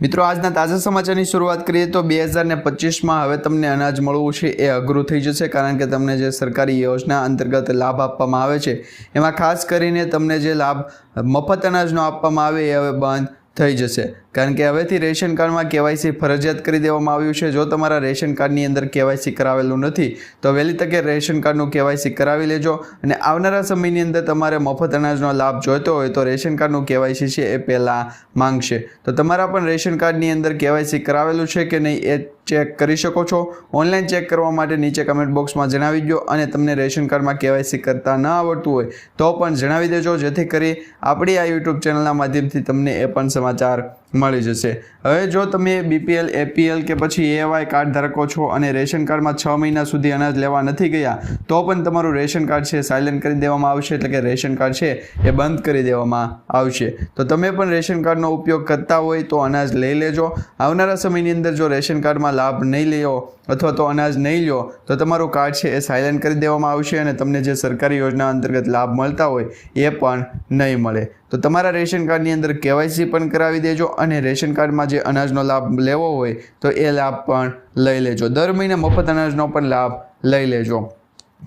મિત્રો, આજના તાજા સમાચારની શરૂઆત કરીએ તો બે હજાર ને પચીસમાં હવે તમને અનાજ મળવું છે એ અઘરું થઈ જશે કારણ કે તમને જે સરકારી યોજના અંતર્ગત લાભ આપવામાં આવે છે, એમાં ખાસ કરીને તમને જે લાભ, મફત અનાજનો આપવામાં આવે એ હવે બંધ થઈ જશે. કારણ કે હવેથી રેશન કાર્ડમાં કેવાયસી ફરજિયાત કરી દેવામાં આવ્યું છે. જો તમારા રેશન કાર્ડની અંદર કેવાયસી કરાવેલું નથી, તો વહેલી તકે રેશન કાર્ડનું કેવાયસી કરાવી લેજો અને આવનારા સમયની અંદર તમારે મફત અનાજનો લાભ જોઈતો હોય તો રેશન કાર્ડનું કેવાયસી છે એ પહેલાં માંગશે. તો તમારા પણ રેશન કાર્ડની અંદર કેવાયસી કરાવેલું છે કે નહીં એ ચેક કરી શકો છો. ઓનલાઈન ચેક કરવા માટે નીચે કમેન્ટ બોક્સમાં જણાવી દો અને તમને રેશન કાર્ડમાં કેવાયસી કરતા ન આવડતું હોય તો પણ જણાવી દેજો. જેથી કરી આપણી આ યુટ્યુબ ચેનલના માધ્યમથી તમને એ પણ સમાચાર મળી જશે. હવે જો તમે બીપીએલ એપીએલ કે પછી એવાય કાર્ડ ધારકો છો અને રેશન કાર્ડમાં છ મહિના સુધી અનાજ લેવા નથી ગયા, તો પણ તમારું રેશન કાર્ડ છે સાયલેન્ટ કરી દેવામાં આવશે, એટલે કે રેશન કાર્ડ છે એ બંધ કરી દેવામાં આવશે. તો તમે પણ રેશન કાર્ડનો ઉપયોગ કરતા હોય તો અનાજ લઈ લેજો. આવનારા સમયની અંદર જો રેશન કાર્ડમાં લાભ નહીં લ્યો અથવા તો અનાજ નહીં લ્યો, તો તમારું કાર્ડ છે એ સાયલેન્ટ કરી દેવામાં આવશે અને તમને જે સરકારી યોજના અંતર્ગત લાભ મળતા હોય એ પણ નહીં મળે. તો તમારા રેશન કાર્ડની અંદર કેવાયસી પણ કરાવી દેજો અને રેશન કાર્ડમાં જે અનાજનો લાભ લેવો હોય તો એ લાભ પણ લઈ લેજો. દર મહિને મફત અનાજનો પણ લાભ લઈ લેજો.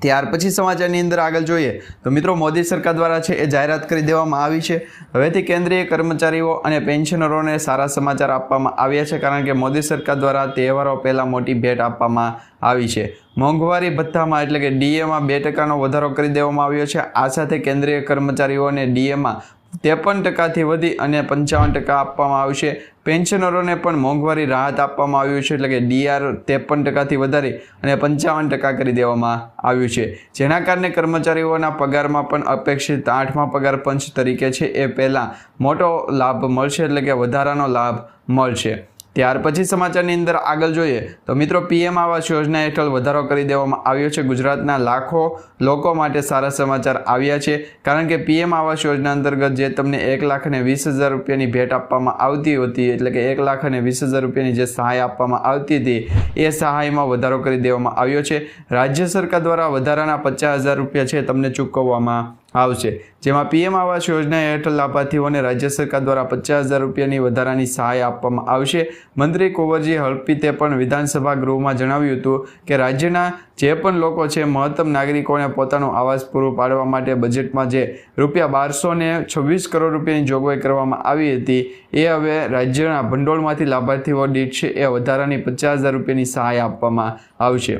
ત્યાર પછી સમાચારની અંદર આગળ જોઈએ તો મિત્રો મોદી સરકાર દ્વારા છે એ જાહેરાત કરી દેવામાં આવી છે. હવેથી કેન્દ્રીય કર્મચારીઓ અને પેન્શનરોને સારા સમાચાર આપવામાં આવ્યા છે કારણ કે મોદી સરકાર દ્વારા તહેવારો પહેલાં મોટી ભેટ આપવામાં આવી છે. મોંઘવારી ભથ્થામાં એટલે કે ડીએમાં બે ટકાનો વધારો કરી દેવામાં આવ્યો છે. આ સાથે કેન્દ્રીય કર્મચારીઓને ડીએમાં ત્રેપન ટકાથી વધી અને પંચાવન ટકા આપવામાં આવશે પેન્શનરોને પણ મોંઘવારી રાહત આપવામાં આવ્યું છે, એટલે કે ડીઆર ત્રેપન ટકાથી વધારી અને પંચાવન ટકા કરી દેવામાં આવ્યું છે. જેના કારણે કર્મચારીઓના પગારમાં પણ અપેક્ષિત આઠમા પગાર પંચ તરીકે છે. એ પહેલાં મોટો લાભ મળશે, એટલે કે વધારાનો લાભ મળશે. ત્યાર પછી સમાચારની અંદર આગળ જોઈએ તો મિત્રો પીએમ આવાસ યોજના હેઠળ વધારો કરી દેવામાં આવ્યો છે. ગુજરાતના લાખો લોકો માટે સારા સમાચાર આવ્યા છે. કારણ કે પીએમ આવાસ યોજના અંતર્ગત જે તમને એક લાખ અને વીસ હજાર રૂપિયાની ભેટ આપવામાં આવતી હતી, એટલે કે એક લાખ અને વીસ હજાર રૂપિયાની જે સહાય આપવામાં આવતી હતી, એ સહાયમાં વધારો કરી દેવામાં આવ્યો છે. રાજ્ય સરકાર દ્વારા વધારાના પચાસ હજાર રૂપિયા છે તમને ચૂકવવામાં આવશે. જેમાં પીએમ આવાસ યોજના હેઠળ લાભાર્થીઓને રાજ્ય સરકાર દ્વારા પચાસ હજાર રૂપિયાની વધારાની સહાય આપવામાં આવશે. મંત્રી કુંવરજી હળપીતે પણ વિધાનસભા ગૃહમાં જણાવ્યું હતું કે, રાજ્યના જે પણ લોકો છે, મહત્તમ નાગરિકોને પોતાનું આવાસ પૂરું પાડવા માટે બજેટમાં જે રૂપિયા બારસો ને છવ્વીસ કરોડ રૂપિયાની જોગવાઈ કરવામાં આવી હતી, એ હવે રાજ્યના ભંડોળમાંથી લાભાર્થીઓ દીઠ છે, એ વધારાની પચાસ હજાર રૂપિયાની સહાય આપવામાં આવશે.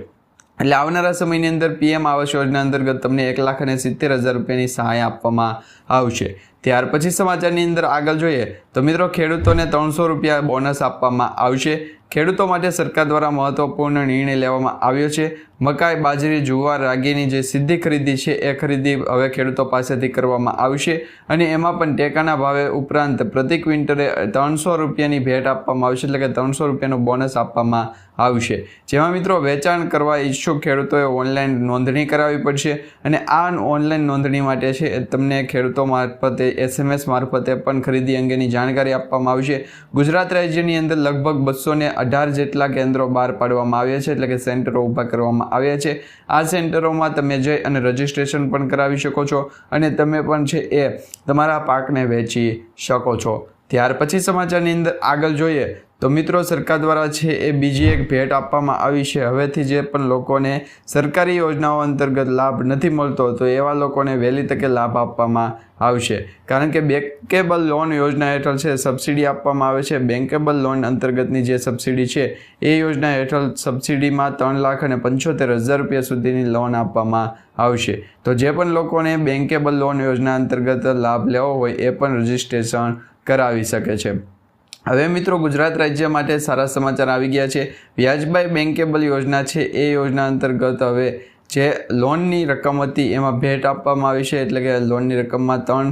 એટલે આવનારા સમયની અંદર પીએમ આવાસ યોજના અંતર્ગત તમને એક લાખ અને સિત્તેર હજાર રૂપિયાની સહાય આપવામાં આવશે. ત્યાર પછી સમાચારની અંદર આગળ જોઈએ તો મિત્રો ખેડૂતોને ત્રણસો રૂપિયા બોનસ આપવામાં આવશે. ખેડૂતો માટે સરકાર દ્વારા મહત્વપૂર્ણ નિર્ણય લેવામાં આવ્યો છે. મકાઈ, બાજરી, જુવાર, રાગીની જે સીધી ખરીદી છે એ ખરીદી હવે ખેડૂતો પાસેથી કરવામાં આવશે અને એમાં પણ ટેકાના ભાવે ઉપરાંત પ્રતિ ક્વિન્ટલે ત્રણસો રૂપિયાની ભેટ આપવામાં આવશે, એટલે કે ત્રણસો રૂપિયાનું બોનસ આપવામાં આવશે. જેમાં મિત્રો વેચાણ કરવા ઈચ્છુક ખેડૂતોએ ઓનલાઈન નોંધણી કરાવવી પડશે અને આ ઓનલાઈન નોંધણી માટે છે તમને ખેડૂતો મારફતે, એસએમએસ મારફતે પણ ખરીદી અંગેની જાણકારી આપવામાં આવશે. ગુજરાત રાજ્યની અંદર લગભગ બસો અઢાર જેટલા કેન્દ્રો બહાર પાડવામાં આવ્યા છે, એટલે કે સેન્ટરો ઊભા કરવામાં આવ્યા છે. આ સેન્ટરોમાં તમે જઈ અને રજિસ્ટ્રેશન પણ કરાવી શકો છો અને તમે પણ છે એ તમારા પાકને વેચી શકો છો. ત્યાર પછી સમાચારની અંદર આગળ જોઈએ તો મિત્રો, સરકાર દ્વારા છે એ બીજી એક ભેટ આપવામાં આવી છે. હવેથી જે પણ લોકોને સરકારી યોજનાઓ અંતર્ગત લાભ નથી મળતો, તો એવા લોકોને વહેલી તકે લાભ આપવામાં આવશે. કારણ કે બેન્કેબલ લોન યોજના હેઠળ છે, સબસિડી આપવામાં આવે છે. બેન્કેબલ લોન અંતર્ગતની જે સબસિડી છે, એ યોજના હેઠળ સબસિડીમાં ત્રણ લાખ અને પંચોતેર હજાર રૂપિયા સુધીની લોન આપવામાં આવશે. તો જે પણ લોકોને બેન્કેબલ લોન યોજના અંતર્ગત લાભ લેવો હોય, એ પણ રજિસ્ટ્રેશન કરાવી શકે છે. હવે મિત્રો, ગુજરાત રાજ્ય માટે સારા સમાચાર આવી ગયા છે. વ્યાજબાઈ બેન્કેબલ યોજના છે. એ યોજના અંતર્ગત હવે જે લોનની રકમ હતી, એમાં ભેટ આપવામાં આવી છે. એટલે કે લોનની રકમમાં ત્રણ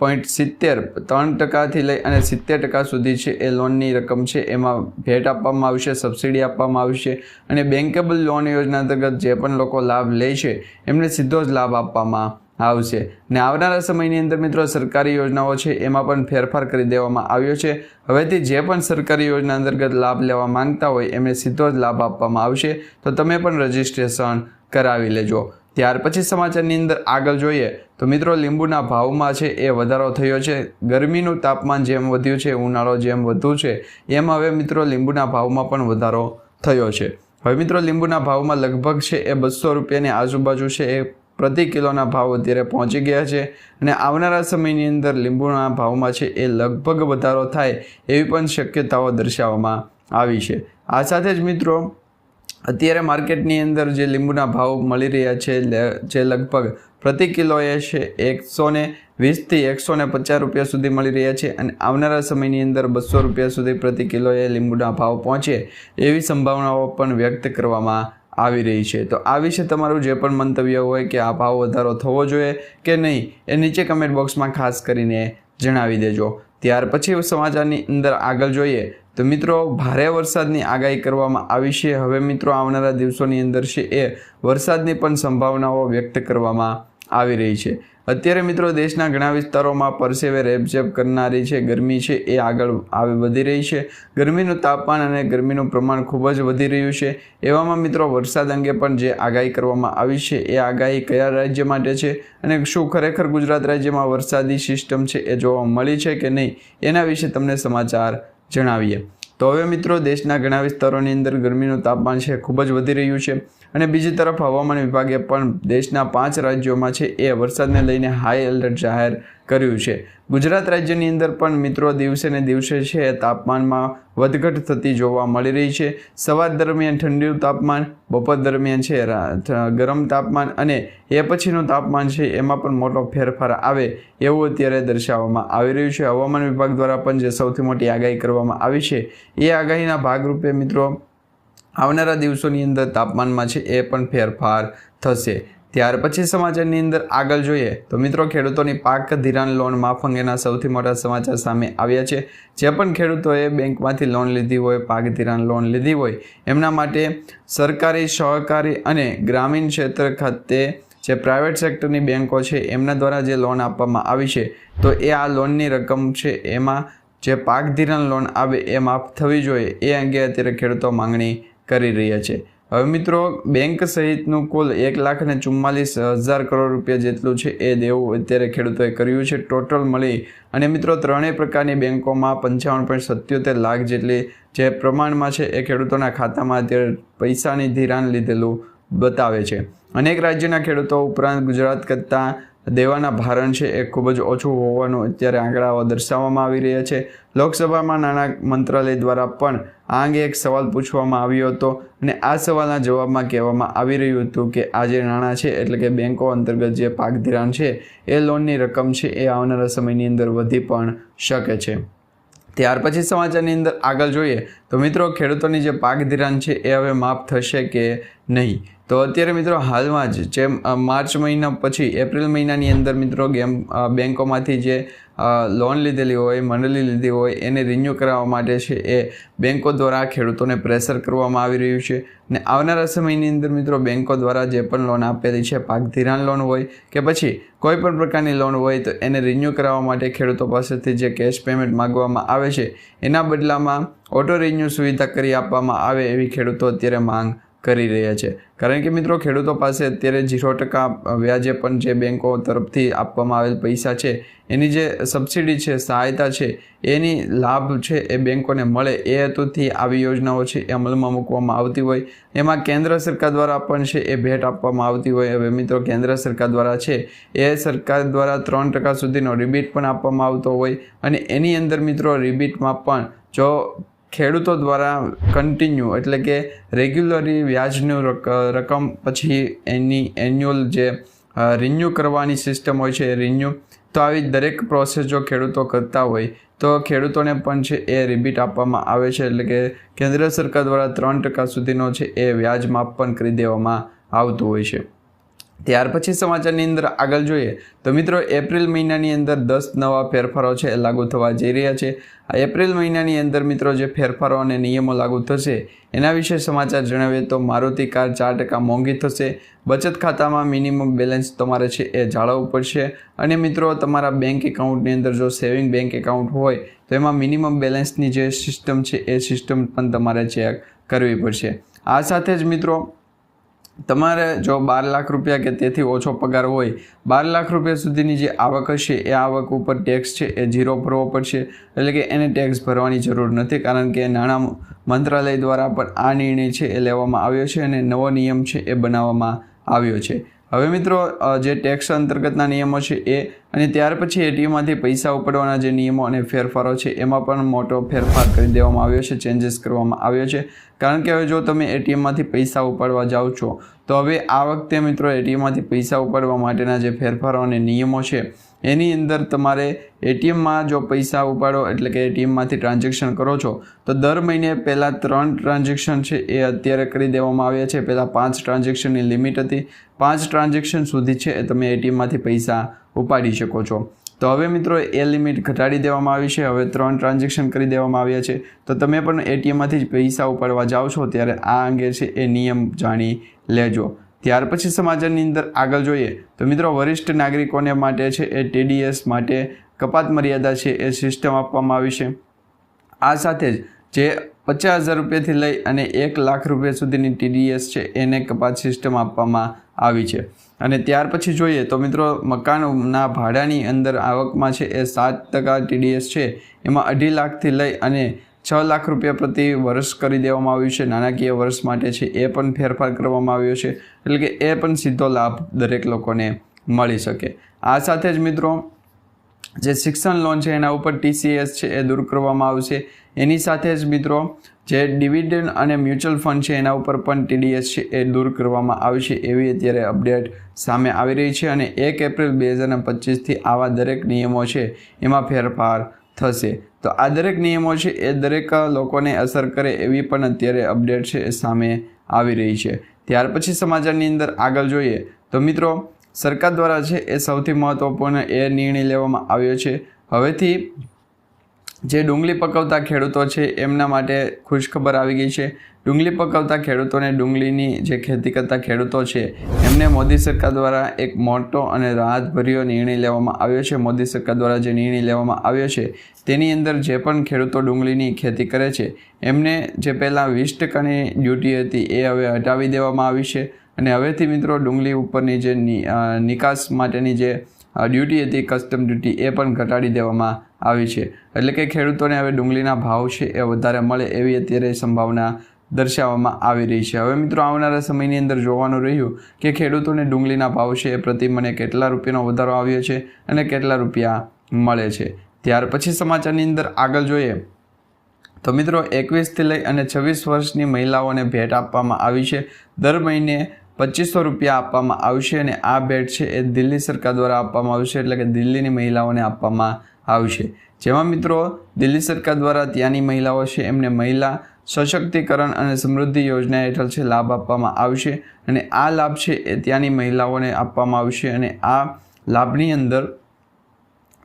પોઈન્ટ સિત્તેર, ત્રણ ટકાથી લઈ અને સિત્તેર ટકા સુધી છે એ લોનની રકમ છે. એમાં ભેટ આપવામાં આવશે સબસિડી આપવામાં આવશે અને બેન્કેબલ લોન યોજના અંતર્ગત જે પણ લોકો લાભ લે છે, એમને સીધો જ લાભ આપવામાં આવશે ને આવનારા સમયની અંદર મિત્રો સરકારી યોજનાઓ છે, એમાં પણ ફેરફાર કરી દેવામાં આવ્યો છે. હવેથી જે પણ સરકારી યોજના અંતર્ગત લાભ લેવા માંગતા હોય, એમને સીધો જ લાભ આપવામાં આવશે. તો તમે પણ રજિસ્ટ્રેશન કરાવી લેજો. ત્યાર પછી સમાચારની અંદર આગળ જોઈએ, તો મિત્રો લીંબુના ભાવમાં છે, એ વધારો થયો છે. ગરમીનું તાપમાન જેમ વધ્યું છે, ઉનાળો જેમ વધુ છે, એમ હવે મિત્રો લીંબુના ભાવમાં પણ વધારો થયો છે. હવે મિત્રો લીંબુના ભાવમાં લગભગ છે, એ બસો રૂપિયાની આજુબાજુ છે, એ પ્રતિ કિલોના ભાવ અત્યારે પહોંચી ગયા છે અને આવનારા સમયની અંદર લીંબુના ભાવમાં છે એ લગભગ વધારો થાય એવી પણ શક્યતાઓ દર્શાવવામાં આવી છે. આ સાથે જ મિત્રો, અત્યારે માર્કેટની અંદર જે લીંબુના ભાવ મળી રહ્યા છે જે લગભગ પ્રતિ કિલોએ છે એકસો ને વીસથી એકસો ને પચાસ રૂપિયા સુધી મળી રહ્યા છે અને આવનારા સમયની અંદર બસો રૂપિયા સુધી પ્રતિ કિલોએ લીંબુના ભાવ પહોંચે એવી સંભાવનાઓ પણ વ્યક્ત કરવામાં આવી રહી છે. તો આ વિશે તમારું જે પણ મંતવ્ય હોય કે આ ભાવ વધારો થવો જોઈએ કે નહીં, એ નીચે કમેન્ટ બોક્સમાં ખાસ કરીને જણાવી દેજો. ત્યાર પછી સમાચારની અંદર આગળ જોઈએ તો મિત્રો, ભારે વરસાદની આગાહી કરવામાં આવી છે. હવે મિત્રો, આવનારા દિવસોની અંદર છે એ વરસાદની પણ સંભાવનાઓ વ્યક્ત કરવામાં આવી રહી છે. અત્યારે મિત્રો, દેશના ઘણા વિસ્તારોમાં પરસેવે રેપઝેપ કરનારી છે. ગરમી છે એ આગળ આવી વધી રહી છે. ગરમીનું તાપમાન અને ગરમીનું પ્રમાણ ખૂબ જ વધી રહ્યું છે. એવામાં મિત્રો, વરસાદ અંગે પણ જે આગાહી કરવામાં આવી છે એ આગાહી કયા રાજ્ય માટે છે અને શું ખરેખર ગુજરાત રાજ્યમાં વરસાદી સિસ્ટમ છે એ જોવા મળી છે કે નહીં, એના વિશે તમને સમાચાર જણાવીએ. તો હવે મિત્રો, દેશના ઘણા વિસ્તારોની અંદર ગરમીનું તાપમાન છે, ખૂબ જ વધી રહ્યું છે અને બીજી તરફ હવામાન વિભાગે પણ દેશના પાંચ રાજ્યોમાં છે એ વરસાદને લઈને હાઈ એલર્ટ જાહેર કર્યું છે. ગુજરાત રાજ્યની અંદર પણ મિત્રો દિવસે ને દિવસે છે, તાપમાનમાં વધઘટ થતી જોવા મળી રહી છે. સવાર દરમિયાન ઠંડીનું તાપમાન, બપોર દરમિયાન છે ગરમ તાપમાન અને એ પછીનું તાપમાન છે, એમાં પણ મોટો ફેરફાર આવે એવું અત્યારે દર્શાવવામાં આવી રહ્યું છે. હવામાન વિભાગ દ્વારા પણ જે સૌથી મોટી આગાહી કરવામાં આવી છે, એ આગાહીના ભાગરૂપે મિત્રો આવનારા દિવસોની અંદર તાપમાનમાં છે, એ પણ ફેરફાર થશે. ત્યાર પછી સમાચારની અંદર આગળ જોઈએ તો મિત્રો ખેડૂતોની પાક ધિરાણ લોન માફ અંગેના સૌથી મોટા સમાચાર સામે આવ્યા છે. જે પણ ખેડૂતોએ બેંકમાંથી લોન લીધી હોય, પાક ધિરાણ લોન લીધી હોય, એમના માટે સરકારી, સહકારી અને ગ્રામીણ ક્ષેત્ર ખાતે જે પ્રાઇવેટ સેક્ટરની બેન્કો છે, એમના દ્વારા જે લોન આપવામાં આવી છે, તો એ આ લોનની રકમ છે, એમાં જે પાક ધિરાણ લોન આવે એ માફ થવી જોઈએ, એ અંગે અત્યારે ખેડૂતો માંગણી કરી રહ્યા છે. હવે મિત્રો બેંક સહિતનું કુલ એક લાખ ને ચુમ્માલીસ હજાર કરોડ રૂપિયા જેટલું છે એ દેવું અત્યારે ખેડૂતોએ કર્યું છે ટોટલ મળી. અને મિત્રો, ત્રણેય પ્રકારની બેંકોમાં પંચાવન પોઈન્ટ સત્યોતેર લાખ જેટલી જે પ્રમાણમાં છે એ ખેડૂતોના ખાતામાં અત્યારે પૈસાની ધિરાણ લીધેલું બતાવે છે. અનેક રાજ્યના ખેડૂતો ઉપરાંત ગુજરાત કરતાં દેવાના ભારણ છે એ ખૂબ જ ઓછું હોવાનું અત્યારે આંકડાઓ દર્શાવવામાં આવી રહ્યા છે. લોકસભામાં નાણાં મંત્રાલય દ્વારા પણ આ અંગે એક સવાલ પૂછવામાં આવ્યો હતો અને આ સવાલના જવાબમાં કહેવામાં આવી રહ્યું હતું કે આ જે નાણાં છે, એટલે કે બેન્કો અંતર્ગત જે પાક ધિરાણ છે, એ લોનની રકમ છે એ આવનારા સમયની અંદર વધી પણ શકે છે. ત્યાર પછી સમાચારની અંદર આગળ જોઈએ તો મિત્રો ખેડૂતોની જે પાક ધિરાણ છે એ હવે માફ થશે કે નહીં? તો અત્યારે મિત્રો હાલમાં જ જેમ માર્ચ મહિના પછી એપ્રિલ મહિનાની અંદર મિત્રો ગેમ બેન્કોમાંથી જે લોન લીધેલી હોય મંડળી લીધી હોય, એને રિન્યૂ કરાવવા માટે છે એ બેંકો દ્વારા ખેડૂતોને પ્રેશર કરવામાં આવી રહ્યું છે. ને આવનારા સમયની અંદર મિત્રો બેન્કો દ્વારા જે પણ લોન આપેલી છે, પાક ધિરાણ લોન હોય કે પછી કોઈ પણ પ્રકારની લોન હોય તો એને રિન્યૂ કરાવવા માટે ખેડૂતો પાસેથી જે કેશ પેમેન્ટ માગવામાં આવે છે, એના બદલામાં ઓટો રિન્યૂ સુવિધા કરી આપવામાં આવે એવી ખેડૂતો અત્યારે માંગ કરી રહ્યા છે. કારણ કે મિત્રો, ખેડૂતો પાસે અત્યારે ઝીરો ટકા વ્યાજે પણ જે બેંકો તરફથી આપવામાં આવેલ પૈસા છે, એની જે સબસિડી છે, સહાયતા છે, એની લાભ છે એ બેંકોને મળે એ હેતુથી આવી યોજનાઓ છે એ અમલમાં મૂકવામાં આવતી હોય. એમાં કેન્દ્ર સરકાર દ્વારા પણ છે એ ભેટ આપવામાં આવતી હોય. હવે મિત્રો, કેન્દ્ર સરકાર દ્વારા છે એ સરકાર દ્વારા ત્રણ ટકા સુધીનો રિબીટ પણ આપવામાં આવતો હોય અને એની અંદર મિત્રો, રિબીટમાં પણ જો ખેડૂતો દ્વારા કન્ટિન્યુ એટલે કે રેગ્યુલરી વ્યાજનું રક- રકમ પછી એની એન્યુઅલ જે રિન્યૂ કરવાની સિસ્ટમ હોય છે એ રિન્યૂ તો આવી દરેક પ્રોસેસ જો ખેડૂતો કરતા હોય, તો ખેડૂતોને પણ છે એ રિબીટ આપવામાં આવે છે. એટલે કે કેન્દ્ર સરકાર દ્વારા ત્રણ ટકા સુધીનો છે એ વ્યાજ માફ પણ કરી દેવામાં આવતું હોય છે. ત્યાર પછી સમાચારની અંદર આગળ જોઈએ તો મિત્રો એપ્રિલ મહિનાની અંદર દસ નવા ફેરફારો છે લાગુ થવા જઈ રહ્યા છે. આ એપ્રિલ મહિનાની અંદર મિત્રો જે ફેરફારો અને નિયમો લાગુ થશે એના વિશે સમાચાર જણાવીએ તો મારુતિ કાર ચાર ટકા મોંઘી થશે. બચત ખાતામાં મિનિમમ બેલેન્સ તમારે છે એ જાળવવું પડશે. અને મિત્રો તમારા બેંક એકાઉન્ટની અંદર જો સેવિંગ બેંક એકાઉન્ટ હોય તો એમાં મિનિમમ બેલેન્સની જે સિસ્ટમ છે એ સિસ્ટમ પણ તમારે ચેક કરવી પડશે. આ સાથે જ મિત્રો તમારે જો બાર લાખ રૂપિયા કે તેથી ઓછો પગાર હોય, બાર લાખ રૂપિયા સુધીની જે આવક હશે, એ આવક ઉપર ટેક્સ છે, એ ઝીરો ભરવો પડશે. એટલે કે એને ટેક્સ ભરવાની જરૂર નથી, કારણ કે નાણાં મંત્રાલય દ્વારા પણ આ નિર્ણય છે એ લેવામાં આવ્યો છે અને નવો નિયમ છે એ બનાવવામાં આવ્યો છે. હવે મિત્રો જે ટેક્સ અંતર્ગતના નિયમો છે એ અને ત્યાર પછી એટીએમમાંથી પૈસા ઉપાડવાના જે નિયમો અને ફેરફારો છે, એમાં પણ મોટો ફેરફાર કરી દેવામાં આવ્યો છે ચેન્જીસ કરવામાં આવ્યો છે. કારણ કે હવે જો તમે એટીએમમાંથી પૈસા ઉપાડવા જાઓ છો તો હવે આ વખતે મિત્રો એટીએમમાંથી પૈસા ઉપાડવા માટેના જે ફેરફારો અને નિયમો છે, એની અંદર તમારે એટીએમમાં જો પૈસા ઉપાડો એટલે કે એટીએમમાંથી ટ્રાન્ઝેક્શન કરો છો, તો દર મહિને પહેલાં ત્રણ ટ્રાન્ઝેક્શન છે એ અત્યારે કરી દેવામાં આવ્યા છે. પહેલાં પાંચ ટ્રાન્ઝેક્શનની લિમિટ હતી. પાંચ ટ્રાન્ઝેક્શન સુધી છે એ તમે એટીએમમાંથી પૈસા ઉપાડી શકો છો. તો હવે મિત્રો એ લિમિટ ઘટાડી દેવામાં આવી છે. હવે ત્રણ ટ્રાન્ઝેક્શન કરી દેવામાં આવ્યા છે. તો તમે પણ એટીએમમાંથી જ પૈસા ઉપાડવા જાઓ છો ત્યારે આ અંગે છે એ નિયમ જાણી લેજો. ત્યાર પછી સમાચારની અંદર આગળ જોઈએ. તો મિત્રો વરિષ્ઠ નાગરિકોને માટે છે એ ટીડીએસ માટે કપાત મર્યાદા છે એ સિસ્ટમ આપવામાં આવી છે. આ સાથે જ જે પચાસ હજાર રૂપિયાથી લઈ અને એક લાખ રૂપિયા સુધીની ટીડીએસ છે એને કપાત સિસ્ટમ આપવામાં આવી છે. અને ત્યાર પછી જોઈએ તો મિત્રો મકાનના ભાડાની અંદર આવકમાં છે એ સાત ટકા ટીડીએસ છે. એમાં અઢી લાખથી લઈ અને છ લાખ રૂપિયા પ્રતિ વર્ષ કરી દેવામાં આવ્યું છે. નાણાકીય વર્ષ માટે છે એ પણ ફેરફાર કરવામાં આવ્યો છે. એટલે કે એ પણ સીધો લાભ દરેક લોકોને મળી શકે. આ સાથે જ મિત્રો જે શિક્ષણ લોન છે, એના ઉપર ટીસીએસ છે, એ દૂર કરવામાં આવશે. એની સાથે જ મિત્રો, જે ડિવિડન્ડ અને મ્યુચ્યુઅલ ફંડ છે, એના ઉપર પણ ટીડીએસ છે, એ દૂર કરવામાં આવશે એવી અત્યારે અપડેટ સામે આવી રહી છે અને એક એપ્રિલ બે હજાર પચીસથી આવા દરેક નિયમો છે, એમાં ફેરફાર થશે. તો આ દરેક નિયમો છે, એ દરેક લોકોને અસર કરે એવી પણ અત્યારે અપડેટ છે એ સામે આવી રહી છે. ત્યાર પછી સમાચારની અંદર આગળ જોઈએ. તો મિત્રો સરકાર દ્વારા છે એ સૌથી મહત્ત્વપૂર્ણ એ નિર્ણય લેવામાં આવ્યો છે. હવેથી જે ડુંગળી પકવતા ખેડૂતો છે એમના માટે ખુશખબર આવી ગઈ છે. ડુંગળી પકવતા ખેડૂતોને ડુંગળીની જે ખેતી કરતા ખેડૂતો છે, એમને મોદી સરકાર દ્વારા એક મોટો અને રાહતભર્યો નિર્ણય લેવામાં આવ્યો છે. મોદી સરકાર દ્વારા જે નિર્ણય લેવામાં આવ્યો છે, તેની અંદર જે પણ ખેડૂતો ડુંગળીની ખેતી કરે છે, એમને જે પહેલાં વીસ ટકાની ડ્યુટી હતી એ હવે હટાવી દેવામાં આવી છે. અને હવેથી મિત્રો ડુંગળી ઉપરની જે નિકાસ માટેની જે ડ્યુટી હતી કસ્ટમ ડ્યુટી એ પણ ઘટાડી દેવામાં આવી છે. એટલે કે ખેડૂતોને હવે ડુંગળીના ભાવ છે એ વધારે મળે એવી અત્યારે સંભાવના દર્શાવવામાં આવી રહી છે. હવે મિત્રો આવનારા સમયની અંદર જોવાનું રહ્યું કે ખેડૂતોને ડુંગળીના ભાવ છે એ પ્રતિ મને કેટલા રૂપિયાનો વધારો આવ્યો છે અને કેટલા રૂપિયા મળે છે. ત્યાર પછી સમાચારની અંદર આગળ જોઈએ. તો મિત્રો એકવીસથી લઈ અને છવ્વીસ વર્ષની મહિલાઓને ભેટ આપવામાં આવી છે. દર મહિને પચીસો રૂપિયા આપવામાં આવશે અને આ ભેટ છે એ દિલ્હી સરકાર દ્વારા આપવામાં આવશે, એટલે કે દિલ્હીની મહિલાઓને આપવામાં આવશે. જેમાં મિત્રો, દિલ્હી સરકાર દ્વારા ત્યાંની મહિલાઓ છે, એમને મહિલા સશક્તિકરણ અને સમૃદ્ધિ યોજના હેઠળ છે, લાભ આપવામાં આવશે અને આ લાભ છે એ ત્યાંની મહિલાઓને આપવામાં આવશે અને આ લાભની અંદર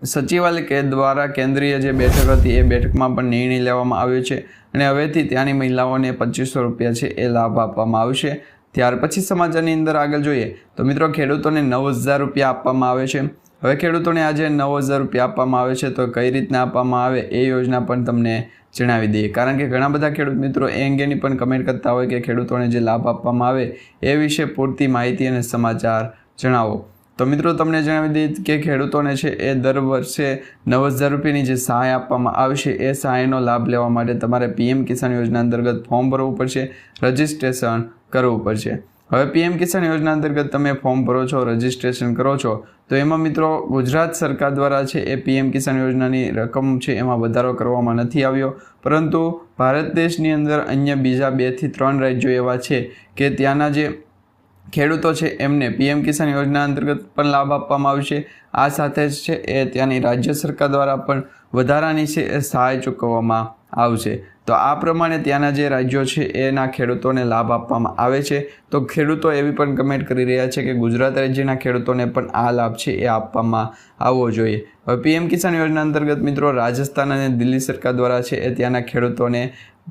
સચિવાલય દ્વારા કેન્દ્રીય જે બેઠક હતી એ બેઠકમાં પણ નિર્ણય લેવામાં આવ્યો છે અને હવેથી ત્યાંની મહિલાઓને પચીસો રૂપિયા છે એ લાભ આપવામાં આવશે. ત્યાર પછી સમાચારની અંદર આગળ જોઈએ તો મિત્રો ખેડૂતોને નવ હજાર રૂપિયા આપવામાં આવે છે. હવે ખેડૂતોને આજે નવ હજાર રૂપિયા આપવામાં આવે છે તો કઈ રીતના આપવામાં આવે એ યોજના પણ તમને જણાવી દઈએ. કારણ કે ઘણા બધા ખેડૂત મિત્રો એ અંગેની પણ કમેન્ટ કરતા હોય કે ખેડૂતોને જે લાભ આપવામાં આવે એ વિશે પૂરતી માહિતી અને સમાચાર જણાવો. તો મિત્રો તમને જણાવી દઈએ કે ખેડૂતોને છે એ દર વર્ષે નવ હજાર રૂપિયાની જે સહાય આપવામાં આવશે એ સહાયનો લાભ લેવા માટે તમારે પીએમ કિસાન યોજના અંતર્ગત ફોર્મ ભરવું પડશે, રજિસ્ટ્રેશન કરવું પડશે. હવે પીએમ કિસાન યોજના અંતર્ગત તમે ફોર્મ ભરો છો, રજિસ્ટ્રેશન કરો છો, તો એમાં મિત્રો ગુજરાત સરકાર દ્વારા છે એ પીએમ કિસાન યોજનાની રકમ છે એમાં વધારો કરવામાં નથી આવ્યો. પરંતુ ભારત દેશની અંદર અન્ય બીજા બેથી ત્રણ રાજ્યો એવા છે કે ત્યાંના જે ખેડૂતો છે, એમને પીએમ કિસાન યોજના અંતર્ગત પણ લાભ આપવામાં આવશે આ સાથે જ છે, એ ત્યાંની રાજ્ય સરકાર દ્વારા પણ વધારાની છે, એ સહાય ચૂકવવામાં આવશે. તો આ પ્રમાણે ત્યાંના જે રાજ્યો છે, એના ખેડૂતોને લાભ આપવામાં આવે છે. તો ખેડૂતો એવી પણ કમેન્ટ કરી રહ્યા છે કે ગુજરાત રાજ્યના ખેડૂતોને પણ આ લાભ છે, એ આપવામાં આવવો જોઈએ. હવે પીએમ કિસાન યોજના અંતર્ગત મિત્રો, રાજસ્થાન અને દિલ્હી સરકાર દ્વારા છે, એ ત્યાંના ખેડૂતોને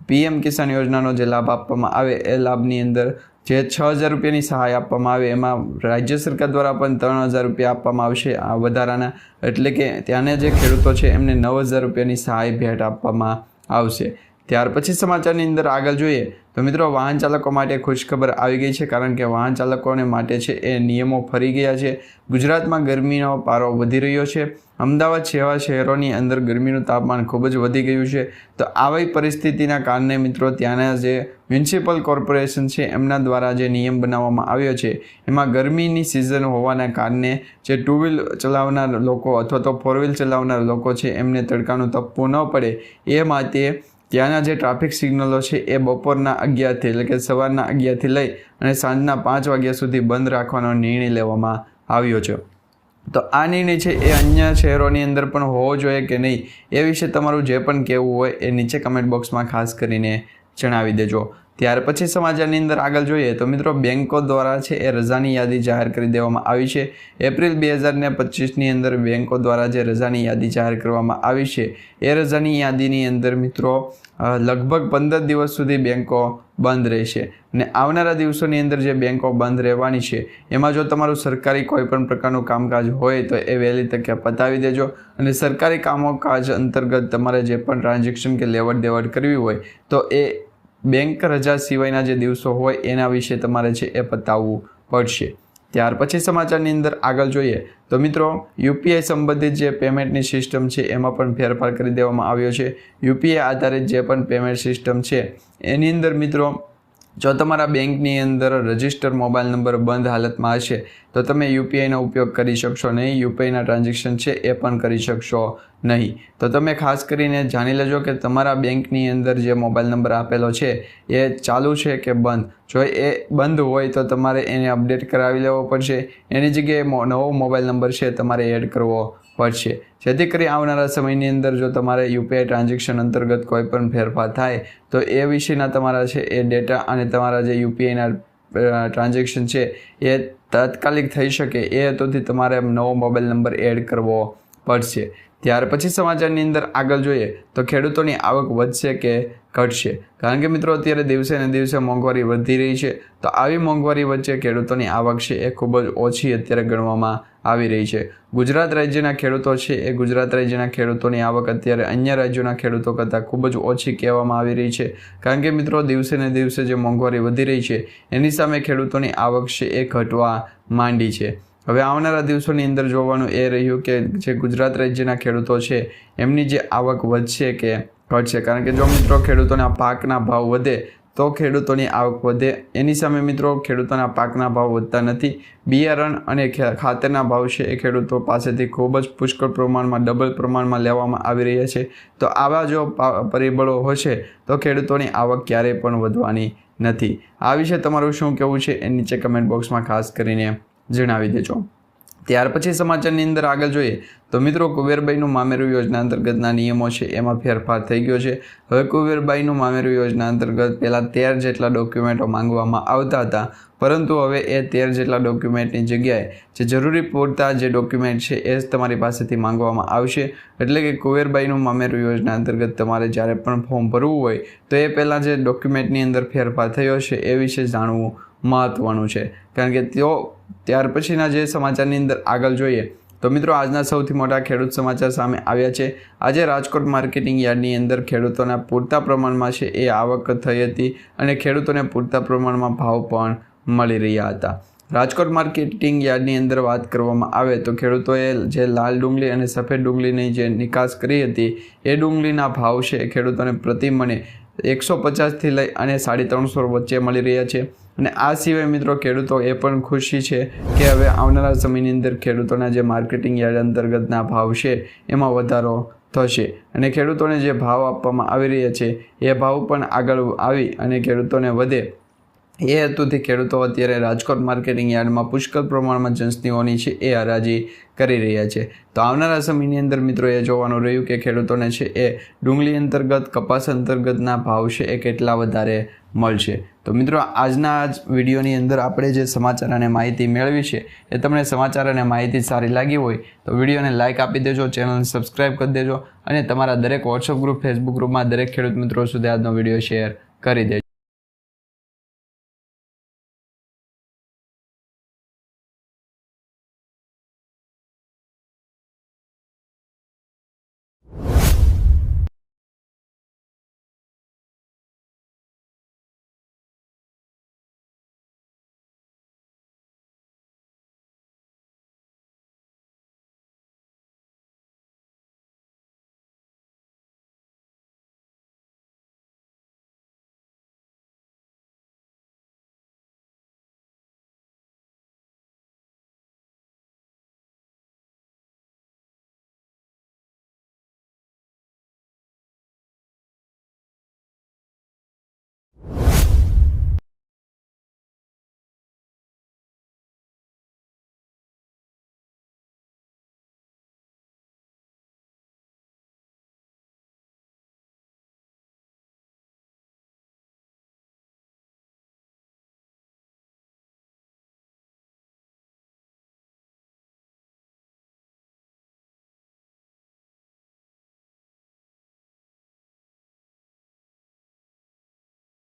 પીએમ કિસાન યોજનાનો જે લાભ આપવામાં આવે, એ લાભની અંદર જે છ હજાર રૂપિયાની સહાય આપવામાં આવે, એમાં રાજ્ય સરકાર દ્વારા પણ ત્રણ હજાર રૂપિયા આપવામાં આવશે આ વધારાના. એટલે કે ત્યાંના જે ખેડૂતો છે, એમને નવ હજાર રૂપિયાની સહાય ભેટ આપવામાં આવશે. ત્યાર પછી સમાચારની અંદર આગળ જોઈએ, તો મિત્રો વાહન ચાલકો માટે ખુશખબર આવી ગઈ છે, કારણ કે વાહન ચાલકોને માટે છે એ નિયમો ફરી ગયા છે. ગુજરાતમાં ગરમીનો પારો વધી રહ્યો છે. અમદાવાદ જેવા શહેરોની અંદર ગરમીનું તાપમાન ખૂબ જ વધી ગયું છે. તો આવી પરિસ્થિતિના કારણે મિત્રો ત્યાંના જે મ્યુનિસિપલ કોર્પોરેશન છે, એમના દ્વારા જે નિયમ બનાવવામાં આવ્યો છે, એમાં ગરમીની સિઝન હોવાના કારણે જે ટુ વ્હીલ ચલાવનાર લોકો અથવા તો ફોર વ્હીલ ચલાવનાર લોકો છે, એમને તડકાનું તપવું ન પડે. એ માટે ત્યાંના જે ટ્રાફિક સિગ્નલો છે, એ બપોરના અગિયારથી એટલે કે સવારના અગિયારથી લઈ અને સાંજના પાંચ વાગ્યા સુધી બંધ રાખવાનો નિર્ણય લેવામાં આવ્યો છે. તો આ નિર્ણય છે એ અન્ય શહેરોની અંદર પણ હોવો જોઈએ કે નહીં એ વિશે તમારું જે પણ કહેવું હોય એ નીચે કમેન્ટ બોક્સમાં ખાસ કરીને જણાવી દેજો. ત્યાર પછી સમાચારની અંદર આગળ જોઈએ તો મિત્રો બેન્કો દ્વારા છે એ રજાની યાદી જાહેર કરી દેવામાં આવી છે. એપ્રિલ બે હજાર ને પચીસની અંદર બેન્કો દ્વારા જે રજાની યાદી જાહેર કરવામાં આવી છે, એ રજાની યાદીની અંદર મિત્રો લગભગ પંદર દિવસ સુધી બેન્કો બંધ રહેશે ને આવનારા દિવસોની અંદર જે બેન્કો બંધ રહેવાની છે, એમાં જો તમારું સરકારી કોઈ પણ પ્રકારનું કામકાજ હોય તો એ વહેલી તકે પતાવી દેજો અને સરકારી કામોકાજ અંતર્ગત તમારે જે પણ ટ્રાન્ઝેક્શન કે લેવડ દેવડ કરવી હોય તો એ બેંક રજા સિવાયના જે દિવસો હોય એના વિશે તમારે છે એ પતાવવું પડશે. ત્યાર પછી સમાચારની અંદર આગળ જોઈએ તો મિત્રો, યુપીઆઈ સંબંધિત જે પેમેન્ટની સિસ્ટમ છે એમાં પણ ફેરફાર કરી દેવામાં આવ્યો છે. યુપીઆઈ આધારિત જે પણ પેમેન્ટ સિસ્ટમ છે, એની અંદર મિત્રો જો તમારા બેંકની અંદર રજિસ્ટર મોબાઈલ નંબર બંધ હાલતમાં હશે, તો તમે યુપીઆઈનો ઉપયોગ કરી શકશો નહીં. યુપીઆઈના ટ્રાન્ઝેક્શન છે એ પણ કરી શકશો નહીં. તો તમે ખાસ કરીને જાણી લેજો કે તમારા બેંકની અંદર જે મોબાઈલ નંબર આપેલો છે, એ ચાલુ છે કે બંધ? જો એ બંધ હોય તો તમારે એને અપડેટ કરાવી લેવો પડશે. એની જગ્યાએ નવો મોબાઈલ નંબર છે તમારે એડ કરવો પડશે. જેથી કરી આવનારા સમયની અંદર જો તમારે યુપીઆઈ ટ્રાન્ઝેક્શન અંતર્ગત કોઈ પણ ફેરફાર થાય, તો એ વિશેના તમારા છે એ ડેટા અને તમારા જે યુપીઆઈના ટ્રાન્ઝેક્શન છે એ તાત્કાલિક થઈ શકે. એ હેતુથી તમારે નવો મોબાઈલ નંબર એડ કરવો. પડશે. ત્યાર પછી સમાચારની અંદર આગળ જોઈએ તો ખેડૂતોની આવક વધશે કે ઘટશે? કારણ કે મિત્રો, અત્યારે દિવસે ને દિવસે મોંઘવારી વધી રહી છે. તો આવી મોંઘવારી વચ્ચે ખેડૂતોની આવક છે એ ખૂબ જ ઓછી અત્યારે ગણવામાં આવી રહી છે. ગુજરાત રાજ્યના ખેડૂતો છે એ ગુજરાત રાજ્યના ખેડૂતોની આવક અત્યારે અન્ય રાજ્યોના ખેડૂતો કરતાં ખૂબ જ ઓછી કહેવામાં આવી રહી છે. કારણ કે મિત્રો, દિવસે ને દિવસે જે મોંઘવારી વધી રહી છે, એની સામે ખેડૂતોની આવક છે એ ઘટવા માંડી છે. હવે આવનારા દિવસોની અંદર જોવાનું એ રહ્યું કે જે ગુજરાત રાજ્યના ખેડૂતો છે, એમની જે આવક વધશે કે ઘટશે? કારણ કે જો મિત્રો ખેડૂતોના પાકના ભાવ વધે, તો ખેડૂતોની આવક વધે. એની સામે મિત્રો ખેડૂતોના પાકના ભાવ વધતા નથી. બિયારણ અને ખાતરના ભાવ છે એ ખેડૂતો પાસેથી ખૂબ જ પુષ્કળ પ્રમાણમાં, ડબલ પ્રમાણમાં લેવામાં આવી રહ્યા છે. તો આવા જો પરિબળો હશે, તો ખેડૂતોની આવક ક્યારેય પણ વધવાની નથી. આ વિશે તમારું શું કહેવું છે? એ નીચે કમેન્ટ બોક્સમાં ખાસ કરીને જણાવી દેજો. ત્યાર પછી સમાચારની અંદર આગળ જોઈએ તો મિત્રો કુબેરબાઈનું મામેરું યોજના અંતર્ગતના નિયમો છે, એમાં ફેરફાર થઈ ગયો છે. હવે કુબેરબાઈનું મામેરું યોજના અંતર્ગત પહેલાં તેર જેટલા ડોક્યુમેન્ટો માંગવામાં આવતા હતા, પરંતુ હવે એ તેર જેટલા ડોક્યુમેન્ટની જગ્યાએ જે જરૂરી પૂરતા જે ડોક્યુમેન્ટ છે એ જ તમારી પાસેથી માંગવામાં આવશે. એટલે કે કુવેરબાઈનું મામેરું યોજના અંતર્ગત તમારે જ્યારે પણ ફોર્મ ભરવું હોય, તો એ પહેલાં જે ડોક્યુમેન્ટની અંદર ફેરફાર થયો છે એ વિશે જાણવું મહત્ત્વનું છે. કારણ કે તેઓ ત્યાર પછીના જે સમાચારની અંદર આગળ જોઈએ, તો મિત્રો આજના સૌથી મોટા ખેડૂત સમાચાર સામે આવ્યા છે. આજે રાજકોટ માર્કેટિંગ યાર્ડની અંદર ખેડૂતોના પૂરતા પ્રમાણમાં છે એ આવક થઈ હતી અને ખેડૂતોને પૂરતા પ્રમાણમાં ભાવ પણ મળી રહ્યા હતા. રાજકોટ માર્કેટિંગ યાર્ડની અંદર વાત કરવામાં આવે તો ખેડૂતોએ જે લાલ ડુંગળી અને સફેદ ડુંગળીની જે નિકાસ કરી હતી, એ ડુંગળીના ભાવ છે ખેડૂતોને પ્રતિ મણે એકસો પચાસથી લઈ અને સાડી ત્રણસો વચ્ચે મળી રહ્યા છે. અને આ સિવાય મિત્રો ખેડૂતો એ પણ ખુશી છે કે હવે આવનારા સમયની અંદર ખેડૂતોના જે માર્કેટિંગ યાર્ડ અંતર્ગતના ભાવ છે, એમાં વધારો થશે. અને ખેડૂતોને જે ભાવ આપવામાં આવી રહ્યા છે, એ ભાવ પણ આગળ આવી અને ખેડૂતોને વધે. એ હેતુથી ખેડૂતો અત્યારે રાજકોટ માર્કેટિંગ યાર્ડમાં પુષ્કળ પ્રમાણમાં જંસનીઓની છે એ હરાજી કરી રહ્યા છે. તો આવનારા સમયની અંદર મિત્રો એ જોવાનું રહ્યું કે ખેડૂતોને છે એ ડુંગળી અંતર્ગત, કપાસ અંતર્ગતના ભાવ છે એ કેટલા વધારે મળશે. તો મિત્રો, આજના આજ વિડીયોની અંદર આપણે જે સમાચાર અને માહિતી મેળવી છે, એ તમને સમાચાર અને માહિતી સારી લાગી હોય, તો વિડીયોને લાઇક આપી દેજો ચેનલને સબસ્ક્રાઇબ કરી દેજો અને તમારા દરેક વોટ્સઅપ ગ્રુપ ફેસબુક ગ્રુપમાં દરેક ખેડૂત મિત્રો સુધી આજનો વીડિયો શેર કરી દેજો.